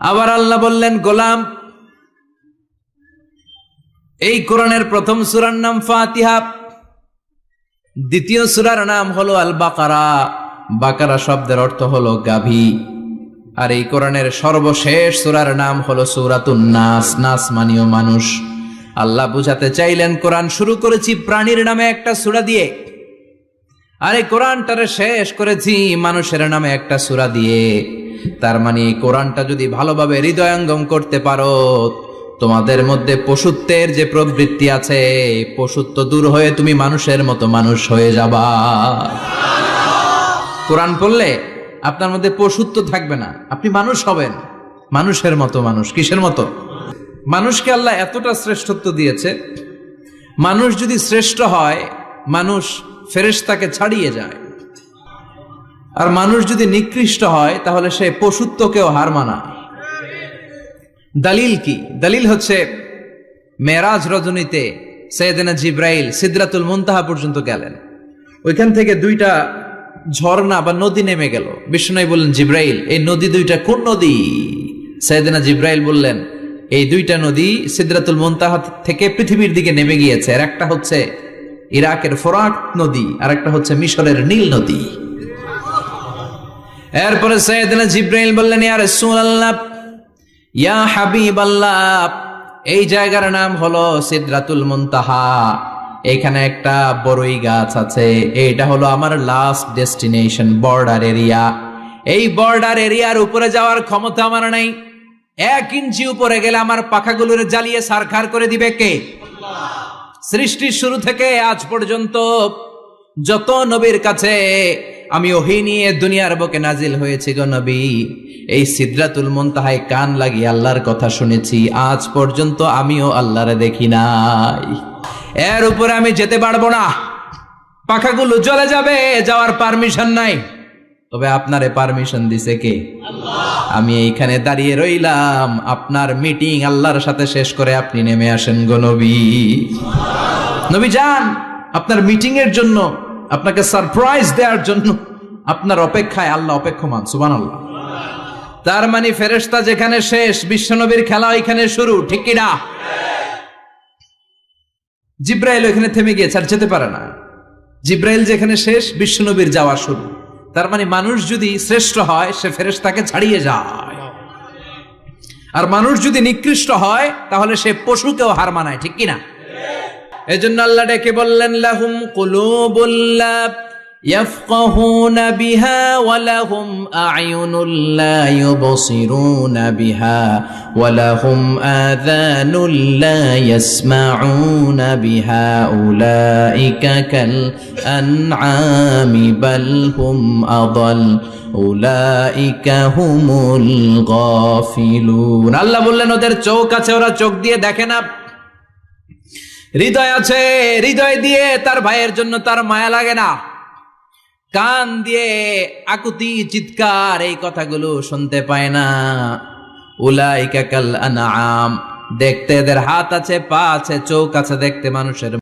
আবার আল্লাহ বললেন, গোলাম, এই কোরআনের প্রথম সূরার নাম ফাতিহা, দ্বিতীয় সূরার নাম হলো আল বাকারা বাকারা শব্দের অর্থ হলো গাভী। আর এই কোরআনের সর্বশেষ সূরার নাম হলো সূরাতুন নাস। নাস মানীয় মানুষ। আল্লাহ বুঝাতে চাইলেন, কোরআন শুরু করেছি প্রাণীর নামে একটা সূরা দিয়ে। আরে কোরআনটারে শেষ করেছি মানুষের নামে একটা সূরা দিয়ে। তার মানে এই কোরআনটা যদি ভালোভাবে হৃদয়ঙ্গম করতে পারো, তোমাদের মধ্যে পশুত্বের যে প্রবৃত্তি আছে, পশুত্ব দূর হয়ে তুমি মানুষের মতো মানুষ হয়ে যাবা। কোরআন পড়লে আপনার মধ্যে পশুত্ব থাকবে না, আপনি মানুষ হবেন, মানুষের মতো মানুষ, কিসের মতো? মানুষকে আল্লাহ এতটা শ্রেষ্ঠত্ব দিয়েছে, মানুষ যদি শ্রেষ্ঠ হয়, মানুষ ফেরেশতাকে ছাড়িয়ে যায়। আর মানুষ যদি নিকৃষ্ট হয়, তাহলে সে পশুত্বকেও হার মানা দলিল কি? দলিল হচ্ছে, মেরাজ রজনীতে সৈয়দনা জিব্রাইল সিদ্রাতুল মুনতাহা পর্যন্ত গেলেন। ওইখান থেকে দুইটা ঝর্ণা বা নদী নেমে গেল। বিষ্ণুই বললেন, জিব্রাইল, এই নদী দুইটা কোন নদী? সৈয়দনা জিব্রাইল বললেন, এই দুইটা নদী সিদ্রাতুল মুনতাহা থেকে পৃথিবীর দিকে নেমে গিয়েছে। আর একটা হচ্ছে ইরাকের ফোরাক নদী, আর একটা হচ্ছে মিশরের নীল নদী। এরপরে সৈয়দনা জিব্রাইল বললেন, ইয়া রাসূলুল্লাহ, ইয়া হাবিবাল্লাহ, এই জায়গার নাম হলো সিদরাতুল মুনতাহা। এখানে একটা বড়ই গাছ আছে, এইটা হলো আমার লাস্ট ডেস্টিনেশন বর্ডার এরিয়া এই বর্ডার এরিয়ার উপরে যাওয়ার ক্ষমতা আমার নাই। এক ইঞ্চি উপরে গেলে আমার পাখাগুলোর জ্বালিয়ে সারখার করে দিবে কে? সৃষ্টির শুরু থেকে আজ পর্যন্ত যত নবীর কাছে আমি ওহি নিয়ে দুনিয়ার বুকে নাজিল হয়েছি গো নবী। এই সিদ্রাতুল মুনতাহায় কান লাগিয়ে আল্লাহর কথা শুনেছি। আজ পর্যন্ত আমিও আল্লাহরে দেখি নাই। এর উপরে আমি যেতে পারব না। পাখাগুলো জ্বলে যাবে, যাওয়ার পারমিশন নাই। তবে আপনারে পারমিশন দিছে কে? আমি এইখানে দাঁড়িয়ে রইলাম। আপনার মিটিং আল্লাহর সাথে শেষ করে আপনি নেমে আসেন গো নবী। নবী যান, আপনার মিটিং এর জন্য। আপনাকে সারপ্রাইজ দেওয়ার জন্য আপনার অপেক্ষায় আল্লাহ অপেক্ষমান সুবান আল্লাহ তার মানে ফেরেশতা যেখানে শেষ, বিশ্বনবীর খেলা ওইখানে শুরু, ঠিক কিনা জিব্রাইল ওইখানে থেমে গিয়েছে আর যেতে পারে না। জিব্রাইল যেখানে শেষ, বিশ্বনবীর যাওয়া শুরু। তার মানে মানুষ যদি শ্রেষ্ঠ হয়, সে ফেরেশতাকে ছাড়িয়ে যায়। আর মানুষ যদি নিকৃষ্ট হয়, তাহলে সে পশুকেও হার মানায়, ঠিক কিনা এজন্য আল্লাহ ডেকে বললেন লাহুম কুলুবুল্লা يفقهون بها ولهم أعين لا يبصرون بها ولهم آذان لا يسمعون بها أولئك كالأنعام بل هم أضل أولئك هم الغافلون আল্লাহ বললেন ওদের চোখ আছে ওরা চোখ দিয়ে দেখে না হৃদয় আছে, হৃদয় দিয়ে তার ভাইয়ের জন্য তার মায়া লাগে না। কান দিয়ে আকুতি, চিৎকার এই কথাগুলো শুনতে পায় না। উলাইকা কাল আনাম দেখতে এদের হাত আছে, পা আছে, চোখ আছে দেখতে মানুষের